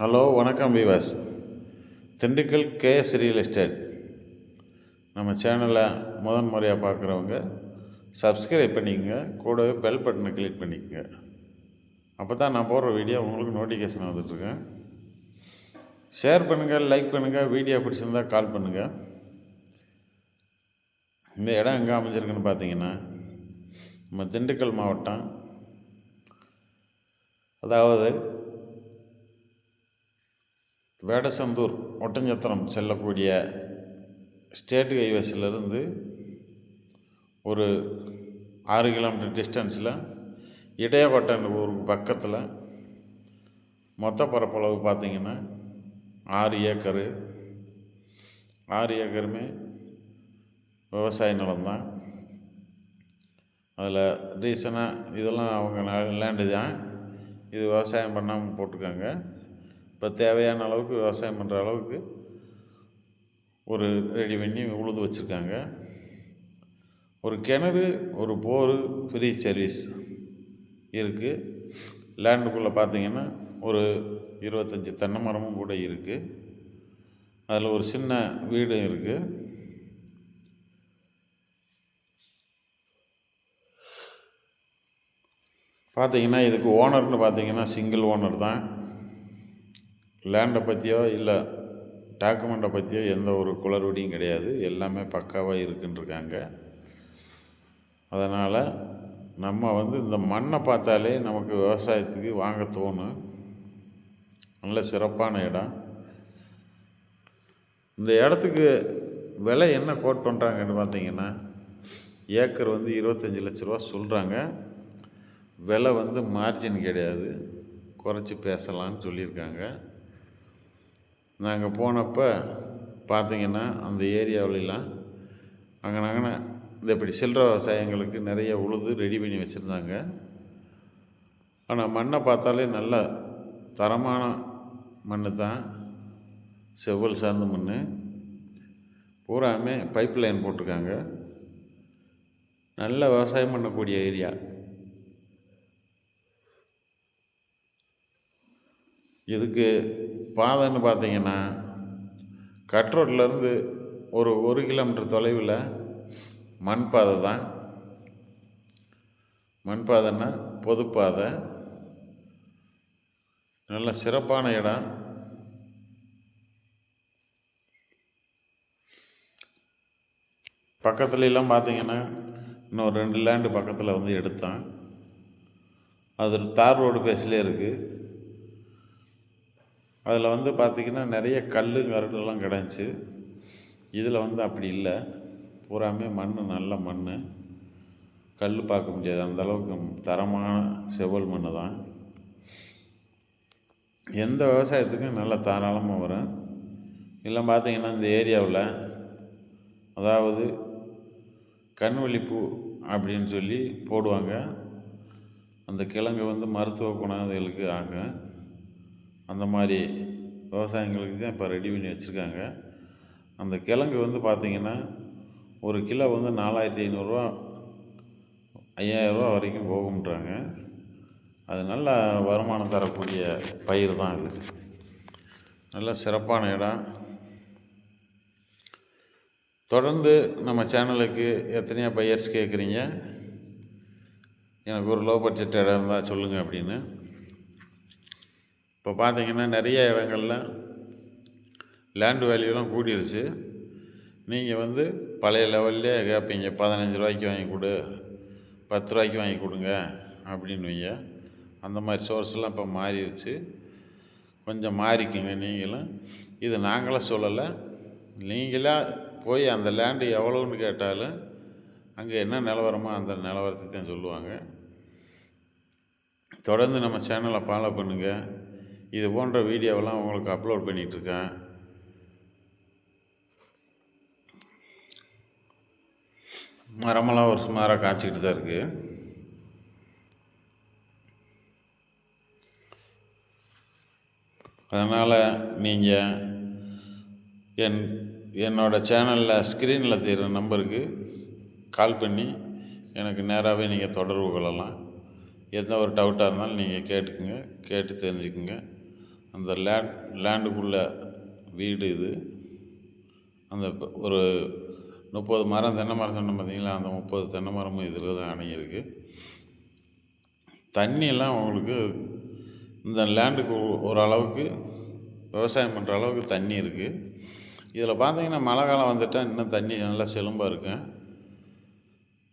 Hello வணக்கம் Vivas Dindigul KS real estate. நம்ம சேனலை முதன் முறையாக பார்க்குறவங்க சப்ஸ்கிரைப் பண்ணிக்கங்க கூடவே பெல் பட்டனை கிளிக் பண்ணிக்கங்க. அப்போ தான் நான் போடுற வீடியோ உங்களுக்கு நோட்டிஃபிகேஷன் வந்துட்டுருக்கேன். ஷேர் பண்ணுங்கள் லைக் பண்ணுங்கள் வீடியோ பிடிச்சிருந்தா கால் பண்ணுங்கள் இந்த இடம் எங்கே அமைஞ்சிருக்குன்னு பார்த்தீங்கன்னா நம்ம திண்டுக்கல் மாவட்டம். அதாவது வேடசந்தூர் ஒட்டஞ்சத்திரம் செல்லக்கூடிய ஸ்டேட் ஹைவேஸிலிருந்து ஒரு ஆறு கிலோமீட்டர் டிஸ்டன்ஸில் இடையகோட்டன் ஊருக்கு பக்கத்தில் மொத்த பரப்பளவு பார்த்திங்கன்னா ஆறு ஏக்கரு. ஆறு ஏக்கருமே விவசாய நிலம்தான். அதில் ரீசனாக இதெல்லாம் அவங்க லேண்டு தான். இது விவசாயம் பண்ணாமல் போட்டிருக்காங்க இப்போ தேவையான அளவுக்கு விவசாயம் பண்ணுற அளவுக்கு ஒரு ரெடி பண்ணி உழுது வச்சுருக்காங்க. ஒரு கிணறு ஒரு போர் ஃப்ரீ சர்வீஸ் இருக்குது லேண்டுக்குள்ளே பார்த்தீங்கன்னா ஒரு இருபத்தஞ்சி தென்னை மரமும் கூட இருக்குது அதில் ஒரு சின்ன வீடும் இருக்குது பார்த்திங்கன்னா இதுக்கு ஓனர்னு பார்த்தீங்கன்னா சிங்கிள் ஓனர் தான். லேண்டை பற்றியோ இல்லை டாக்குமெண்ட்டை பற்றியோ எந்த ஒரு குளறுபடியும் கிடையாது. எல்லாமே பக்காவாக இருக்குன்ட்ருக்காங்க அதனால் நம்ம வந்து இந்த மண்ணை பார்த்தாலே நமக்கு விவசாயத்துக்கு வாங்க தோணும். நல்ல சிறப்பான இடம். இந்த இடத்துக்கு விலை என்ன கோட் பண்ணுறாங்கன்னு பார்த்தீங்கன்னா ஏக்கர் வந்து இருபத்தஞ்சி லட்ச ரூபா சொல்கிறாங்க விலை வந்து மார்ஜின் கிடையாது. குறைச்சி பேசலான்னு சொல்லியிருக்காங்க. நாங்கள் போனப்போ பார்த்தீங்கன்னா அந்த ஏரியாவிலலாம் அங்கே நாங்கள் இந்த இப்படி சில்லற விவசாயங்களுக்கு நிறைய உழுது ரெடி பண்ணி வச்சுருந்தாங்க. ஆனால் மண்ணை பார்த்தாலே நல்ல தரமான மண் தான். செவ்வல் சார்ந்த மண் பூராமே பைப் லைன் போட்டிருக்காங்க. நல்ல விவசாயம் பண்ணக்கூடிய ஏரியா. இதுக்கு பாதைன்னு பார்த்தீங்கன்னா கட்ரோட்லேருந்து ஒரு ஒரு கிலோமீட்டர் தொலைவில் மண் பாதை தான். மண் பாதைன்னா பொதுப்பாதை. நல்ல சிறப்பான இடம். பக்கத்துலலாம் பார்த்தீங்கன்னா இன்னும் ரெண்டு லேண்டு பக்கத்தில் வந்து எடுத்தான். அது தார் ரோடு பேஸ்லேயே இருக்குது அதில் வந்து பார்த்திங்கன்னா நிறைய கல் கருடெல்லாம் கிடந்துச்சு. இதில் வந்து அப்படி இல்லை. பூராமே மண் நல்ல மண் கல் பார்க்க முடியாது. அந்த அளவுக்கு தரமான செவல் மண் தான். எந்த விவசாயத்துக்கும் நல்ல தாராளமாக வரும். இல்லை பார்த்திங்கன்னா இந்த ஏரியாவில் அதாவது கண்வழிப்பூ அப்படின்னு சொல்லி போடுவாங்க. அந்த கிழங்கு வந்து மருத்துவ குணங்களுக்கு ஆகும். அந்த மாதிரி விவசாயிங்களுக்கு தான் இப்போ ரெடி பண்ணி வச்சுருக்காங்க. அந்த கிழங்கு வந்து பார்த்திங்கன்னா ஒரு கிலோ வந்து நாலாயிரத்தி ஐநூறுரூவா ஐயாயிரரூவா வரைக்கும் போகும்ன்றாங்க. அது நல்ல வருமானம் தரக்கூடிய பயிர் தான் அது. நல்ல சிறப்பான இடம். தொடர்ந்து நம்ம சேனலுக்கு எத்தனையோ பையர்ஸ் கேட்குறீங்க எனக்கு ஒரு லோ பட்ஜெட் இடம் இருந்தால் சொல்லுங்கள் அப்படின்னு. இப்போ பார்த்தீங்கன்னா நிறைய இடங்கள்ல லேண்டு வேல்யூலாம் கூடிருச்சு. நீங்கள் வந்து பழைய லெவல்லே கேட்பீங்க பதினஞ்சு ரூபாய்க்கு வாங்கி கொடு பத்து ரூபாய்க்கு வாங்கி கொடுங்க அப்படின்னுவிங்க. அந்த மாதிரி சோர்ஸ்லாம் இப்போ மாறிடுச்சு. கொஞ்சம் மாறிக்குங்க நீங்களும். இது நாங்களாம் சொல்லலை. நீங்களாக போய் அந்த லேண்டு எவ்வளோன்னு கேட்டாலும் அங்கே என்ன நிலவரமோ அந்த நிலவரத்தை தான் சொல்லுவாங்க. தொடர்ந்து நம்ம சேனலை ஃபாலோ பண்ணுங்கள் இது போன்ற வீடியோவெல்லாம் உங்களுக்கு அப்லோட் பண்ணிகிட்ருக்கேன். மரமெல்லாம் ஒரு சுமாராக காய்ச்சிக்கிட்டு தான் இருக்குது அதனால் நீங்கள் என் என்னோடய சேனலில் ஸ்க்ரீனில் தெரிகிற நம்பருக்கு கால் பண்ணி எனக்கு நேராகவே நீங்கள் தொடர்பு கொள்ளலாம். எந்த ஒரு டவுட்டாக இருந்தாலும் நீங்கள் கேட்டுக்குங்க கேட்டு தெரிஞ்சுக்குங்க. அந்த லேண்ட் லேண்டுக்குள்ளே வீடு இது. அந்த ஒரு முப்பது மரம் தென்னை மரம் சொன்ன பார்த்தீங்களா? அந்த முப்பது தென்னை மரமும் இதில் தான் அடங்கியிருக்கு. தண்ணியெல்லாம் உங்களுக்கு இந்த லேண்டுக்கு ஓரளவுக்கு விவசாயம் பண்ணுற அளவுக்கு தண்ணி இருக்குது இதில் பார்த்தீங்கன்னா மழை காலம் வந்துட்டால் இன்னும் தண்ணி நல்லா செலும்பாக இருக்கும்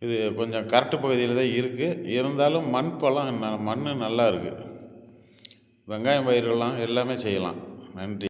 இது கொஞ்சம் கரெக்டு பகுதியில் தான் இருக்குது இருந்தாலும் மண் பழம் மண் நல்லா இருக்குது வெங்காயம் பயிரெல்லாம் எல்லாமே செய்யலாம். நன்றி.